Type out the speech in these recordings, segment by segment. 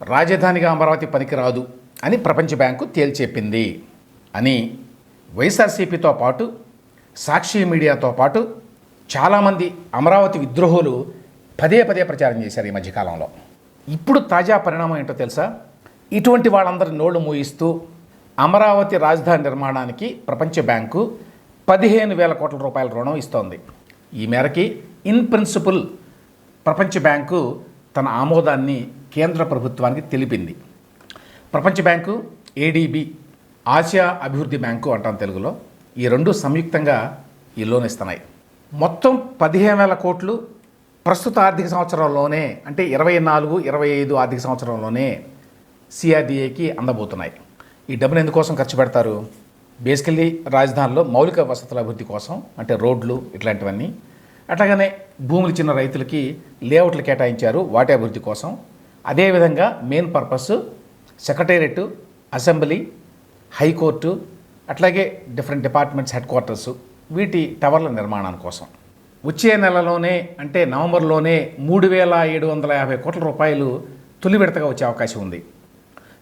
రాజధానిగా అమరావతి పనికిరాదు అని ప్రపంచ బ్యాంకు తేల్చెప్పింది అని వైఎస్ఆర్సీపీతో పాటు సాక్షి మీడియాతో పాటు చాలామంది అమరావతి విద్రోహులు పదే పదే ప్రచారం చేశారు ఈ మధ్యకాలంలో. ఇప్పుడు తాజా పరిణామం ఏంటో తెలుసా? ఇటువంటి వాళ్ళందరి నోళ్ళు మూయిస్తూ అమరావతి రాజధాని నిర్మాణానికి ప్రపంచ బ్యాంకు పదిహేను వేల కోట్ల రూపాయల రుణం ఇస్తోంది. ఈ మేరకి ఇన్ ప్రిన్సిపల్ ప్రపంచ బ్యాంకు తన ఆమోదాన్ని కేంద్ర ప్రభుత్వానికి తెలిపింది. ప్రపంచ బ్యాంకు ఏడీబీ ఆసియా అభివృద్ధి బ్యాంకు అంటాం తెలుగులో. ఈ రెండు సంయుక్తంగా ఈ లోన్ ఇస్తున్నాయి. మొత్తం పదిహేను వేల కోట్లు ప్రస్తుత ఆర్థిక సంవత్సరంలోనే అంటే ఇరవై నాలుగు ఇరవై ఐదు ఆర్థిక సంవత్సరంలోనే సిఆర్డీఏకి అందబోతున్నాయి. ఈ డబ్బును ఎందుకోసం ఖర్చు పెడతారు? బేసికల్లీ రాజధానిలో మౌలిక వసతుల అభివృద్ధి కోసం అంటే రోడ్లు ఇట్లాంటివన్నీ. అట్లాగనే భూములు ఇచ్చిన రైతులకి లేఅవుట్లు కేటాయించారు వాటి అభివృద్ధి కోసం. అదేవిధంగా main purpose secretariat assembly high court అట్లాగే డిఫరెంట్ డిపార్ట్మెంట్స్ హెడ్ క్వార్టర్స్ వీటి టవర్ల నిర్మాణం కోసం. వచ్చే నెలలోనే అంటే నవంబర్లోనే మూడు వేల ఏడు వందల యాభై కోట్ల రూపాయలు తొలి విడతగా వచ్చే అవకాశం ఉంది.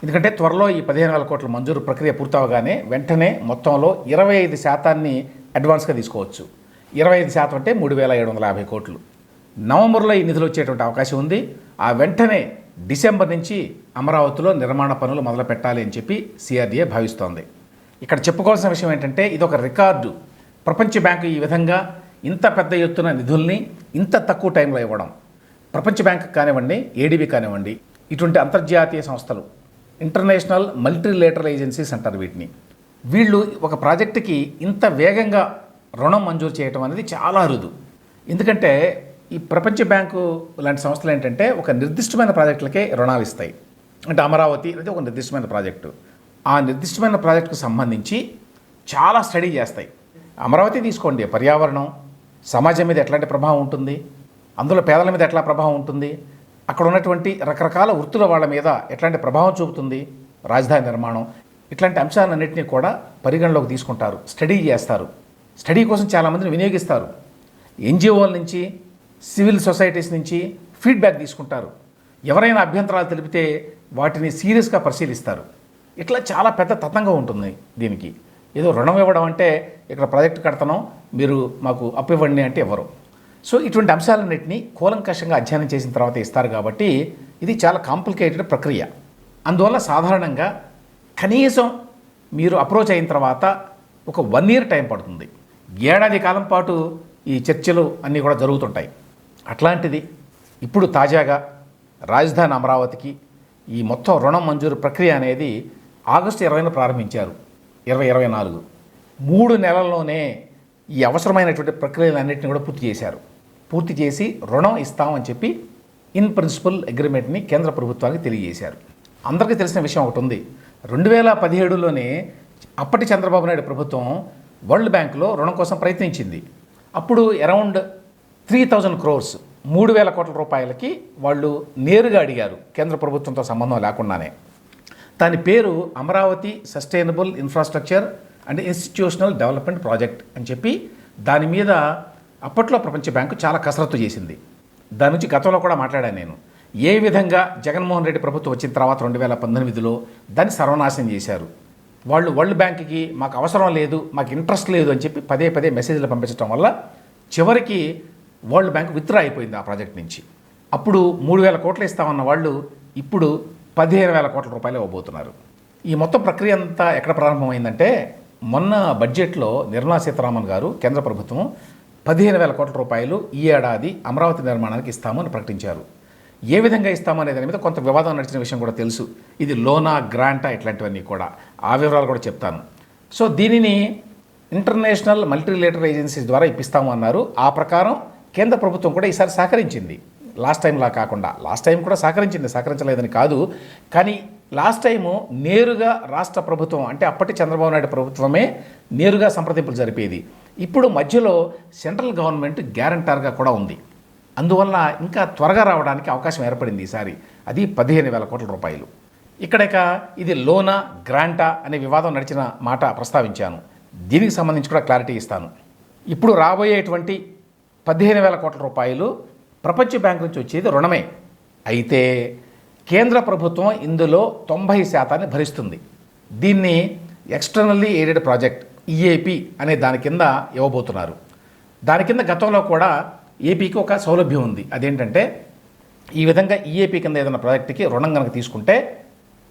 ఎందుకంటే త్వరలో ఈ పదిహేను వేల కోట్ల మంజూరు ప్రక్రియ పూర్తవగానే వెంటనే మొత్తంలో ఇరవై ఐదు శాతాన్ని అడ్వాన్స్గా తీసుకోవచ్చు. ఇరవై ఐదు శాతం అంటే మూడు వేల ఏడు వందల యాభై కోట్లు. నవంబర్లో ఈ నిధులు వచ్చేటువంటి అవకాశం ఉంది. ఆ వెంటనే డిసెంబర్ నుంచి అమరావతిలో నిర్మాణ పనులు మొదలు పెట్టాలి అని చెప్పి సిఆర్డీఏ భావిస్తోంది. ఇక్కడ చెప్పుకోవాల్సిన విషయం ఏంటంటే ఇది ఒక రికార్డు. ప్రపంచ బ్యాంకు ఈ విధంగా ఇంత పెద్ద ఎత్తున నిధుల్ని ఇంత తక్కువ టైంలో ఇవ్వడం. ప్రపంచ బ్యాంక్ కానివ్వండి ఏడీబీ కానివ్వండి ఇటువంటి అంతర్జాతీయ సంస్థలు ఇంటర్నేషనల్ మల్టీలేటరల్ ఏజెన్సీస్ అంటారు వీటిని. వీళ్ళు ఒక ప్రాజెక్టుకి ఇంత వేగంగా రుణం మంజూరు చేయటం అనేది చాలా అరుదు. ఎందుకంటే ఈ ప్రపంచ బ్యాంకు లాంటి సంస్థలు ఏంటంటే ఒక నిర్దిష్టమైన ప్రాజెక్టులకే రుణాలు ఇస్తాయి. అంటే అమరావతి అనేది ఒక నిర్దిష్టమైన ప్రాజెక్టు. ఆ నిర్దిష్టమైన ప్రాజెక్టుకు సంబంధించి చాలా స్టడీ చేస్తాయి. అమరావతి తీసుకోండి పర్యావరణం సమాజం మీద ఎట్లాంటి ప్రభావం ఉంటుంది అందులో పేదల మీద ఎట్లా ప్రభావం ఉంటుంది అక్కడ ఉన్నటువంటి రకరకాల వృత్తుల వాళ్ళ మీద ఎట్లాంటి ప్రభావం చూపుతుంది రాజధాని నిర్మాణం ఇట్లాంటి అంశాలన్నింటినీ కూడా పరిగణలోకి తీసుకుంటారు స్టడీ చేస్తారు. స్టడీ కోసం చాలామందిని వినియోగిస్తారు. ఎన్జిఓల నుంచి సివిల్ సొసైటీస్ నుంచి ఫీడ్బ్యాక్ తీసుకుంటారు. ఎవరైనా అభ్యంతరాలు తెలిపితే వాటిని సీరియస్గా పరిశీలిస్తారు. ఇట్లా చాలా పెద్ద తతంగం ఉంటుంది దీనికి. ఏదో రుణం ఇవ్వడం అంటే ఇక్కడ ప్రాజెక్ట్ కడతాను మీరు మాకు అప్పు ఇవ్వండి అంటే ఇవ్వరు సో ఇటువంటి అంశాలన్నింటినీ కూలంకషంగా అధ్యయనం చేసిన తర్వాత ఇస్తారు కాబట్టి ఇది చాలా కాంప్లికేటెడ్ ప్రక్రియ. అందువల్ల సాధారణంగా కనీసం మీరు అప్రోచ్ అయిన తర్వాత ఒక వన్ ఇయర్ టైం పడుతుంది. ఏడాది కాలం పాటు ఈ చర్చలు అన్నీ కూడా జరుగుతుంటాయి. అట్లాంటిది ఇప్పుడు తాజాగా రాజధాని అమరావతికి ఈ మొత్తం రుణం మంజూరు ప్రక్రియ అనేది ఆగస్టు ఇరవైన ప్రారంభించారు ఇరవై ఇరవై నాలుగు. మూడు నెలల్లోనే ఈ అవసరమైనటువంటి ప్రక్రియలన్నింటినీ కూడా పూర్తి చేశారు. పూర్తి చేసి రుణం ఇస్తామని చెప్పి ఇన్ ప్రిన్సిపల్ అగ్రిమెంట్ని కేంద్ర ప్రభుత్వానికి తెలియజేశారు. అందరికీ తెలిసిన విషయం ఒకటి ఉంది. రెండు వేల పదిహేడులోనే అప్పటి చంద్రబాబు నాయుడు ప్రభుత్వం వరల్డ్ బ్యాంకులో రుణం కోసం ప్రయత్నించింది. అప్పుడు అరౌండ్ త్రీ థౌజండ్ క్రోర్స్ మూడు వేల కోట్ల రూపాయలకి వాళ్ళు నేరుగా అడిగారు కేంద్ర ప్రభుత్వంతో సంబంధం లేకుండానే. దాని పేరు Amaravati sustainable infrastructure and institutional development project అని చెప్పి దాని మీద అప్పట్లో ప్రపంచ బ్యాంకు చాలా కసరత్తు చేసింది. దాని నుంచి గతంలో కూడా మాట్లాడాను నేను. ఏ విధంగా జగన్మోహన్ రెడ్డి ప్రభుత్వం వచ్చిన తర్వాత రెండు వేల పంతొమ్మిదిలో దాన్ని సర్వనాశనం చేశారు. వాళ్ళు వరల్డ్ బ్యాంక్కి మాకు అవసరం లేదు మాకు ఇంట్రెస్ట్ లేదు అని చెప్పి పదే పదే మెసేజ్లు పంపించడం వల్ల చివరికి వరల్డ్ బ్యాంక్ విత్డ్రా అయిపోయింది ఆ ప్రాజెక్ట్ నుంచి. అప్పుడు మూడు వేల కోట్లు ఇస్తామన్న వాళ్ళు ఇప్పుడు పదిహేను వేల కోట్ల రూపాయలు ఇవ్వబోతున్నారు. ఈ మొత్తం ప్రక్రియ అంతా ఎక్కడ ప్రారంభమైందంటే మొన్న బడ్జెట్లో నిర్మలా సీతారామన్ గారు కేంద్ర ప్రభుత్వం పదిహేను వేల కోట్ల రూపాయలు ఈ ఏడాది అమరావతి నిర్మాణానికి ఇస్తామని ప్రకటించారు. ఏ విధంగా ఇస్తామనే దాని మీద కొంత వివాదం నడిచిన విషయం కూడా తెలుసు. ఇది లోనా గ్రాంటా ఇట్లాంటివన్నీ కూడా. ఆ వివరాలు కూడా చెప్తాను. సో దీనిని ఇంటర్నేషనల్ మల్టీలేటర్ ఏజెన్సీస్ ద్వారా ఇప్పిస్తాము అన్నారు. ఆ ప్రకారం కేంద్ర ప్రభుత్వం కూడా ఈసారి సహకరించింది. లాస్ట్ టైంలా కాకుండా. లాస్ట్ టైం కూడా సహకరించింది. సహకరించలేదని కాదు. కానీ లాస్ట్ టైము నేరుగా రాష్ట్ర ప్రభుత్వం అంటే అప్పటి చంద్రబాబు నాయుడు ప్రభుత్వమే నేరుగా సంప్రదింపులు జరిపేది. ఇప్పుడు మధ్యలో సెంట్రల్ గవర్నమెంట్ గ్యారంటార్గా కూడా ఉంది. అందువల్ల ఇంకా త్వరగా రావడానికి అవకాశం ఏర్పడింది ఈసారి. అది పదిహేను వేల కోట్ల రూపాయలు. ఇక్కడక ఇది లోనా గ్రాంటా అనే వివాదం నడిచిన మాట ప్రస్తావించాను. దీనికి సంబంధించి కూడా క్లారిటీ ఇస్తాను. ఇప్పుడు రాబోయేటువంటి పదిహేను వేల కోట్ల రూపాయలు ప్రపంచ బ్యాంక్ నుంచి వచ్చేది రుణమే. అయితే కేంద్ర ప్రభుత్వం ఇందులో తొంభై శాతాన్ని భరిస్తుంది. దీన్ని ఎక్స్టర్నల్లీ ఎయిడెడ్ ప్రాజెక్ట్ ఈఏపి అనే దాని కింద ఇవ్వబోతున్నారు. దాని కింద గతంలో కూడా ఏపీకి ఒక సౌలభ్యం ఉంది. అదేంటంటే ఈ విధంగా ఈఏపీ కింద ఏదైనా ప్రాజెక్టుకి రుణం కనుక తీసుకుంటే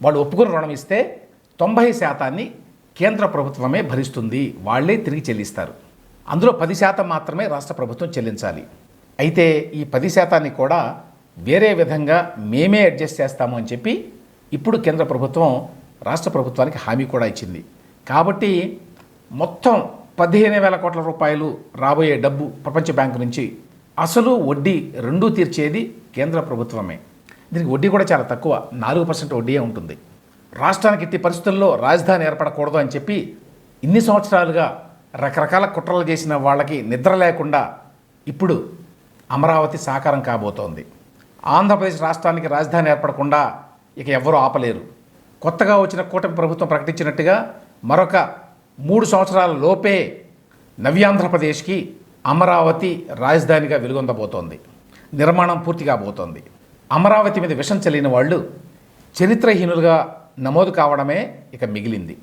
వాళ్ళు ఒప్పుకుని రుణం ఇస్తే తొంభై శాతాన్ని కేంద్ర ప్రభుత్వమే భరిస్తుంది. వాళ్ళే తిరిగి చెల్లిస్తారు. అందులో పది శాతం మాత్రమే రాష్ట్ర ప్రభుత్వం చెల్లించాలి. అయితే ఈ పది శాతాన్ని కూడా వేరే విధంగా మేమే అడ్జస్ట్ చేస్తాము అని చెప్పి ఇప్పుడు కేంద్ర ప్రభుత్వం రాష్ట్ర ప్రభుత్వానికి హామీ కూడా ఇచ్చింది. కాబట్టి మొత్తం పదిహేను వేల కోట్ల రూపాయలు రాబోయే డబ్బు ప్రపంచ బ్యాంకు నుంచి అసలు వడ్డీ రెండూ తీర్చేది కేంద్ర ప్రభుత్వమే. దీనికి వడ్డీ కూడా చాలా తక్కువ నాలుగు పర్సెంట్ వడ్డీయే ఉంటుంది. రాష్ట్రానికి ఇట్టి పరిస్థితుల్లో రాజధాని ఏర్పడకూడదు అని చెప్పి ఇన్ని సంవత్సరాలుగా రకరకాల కుట్రలు చేసిన వాళ్ళకి నిద్ర లేకుండా ఇప్పుడు అమరావతి సాకారం కాబోతోంది. ఆంధ్రప్రదేశ్ రాష్ట్రానికి రాజధాని ఏర్పడకుండా ఇక ఎవరూ ఆపలేరు. కొత్తగా వచ్చిన కూటమి ప్రభుత్వం ప్రకటించినట్టుగా మరొక మూడు సంవత్సరాల లోపే నవ్యాంధ్రప్రదేశ్కి అమరావతి రాజధానిగా వెలుగొందబోతోంది. నిర్మాణం పూర్తి కాబోతోంది. అమరావతి మీద విషం చల్లిన వాళ్ళు చరిత్రహీనులుగా నమోదు కావడమే ఇక మిగిలింది.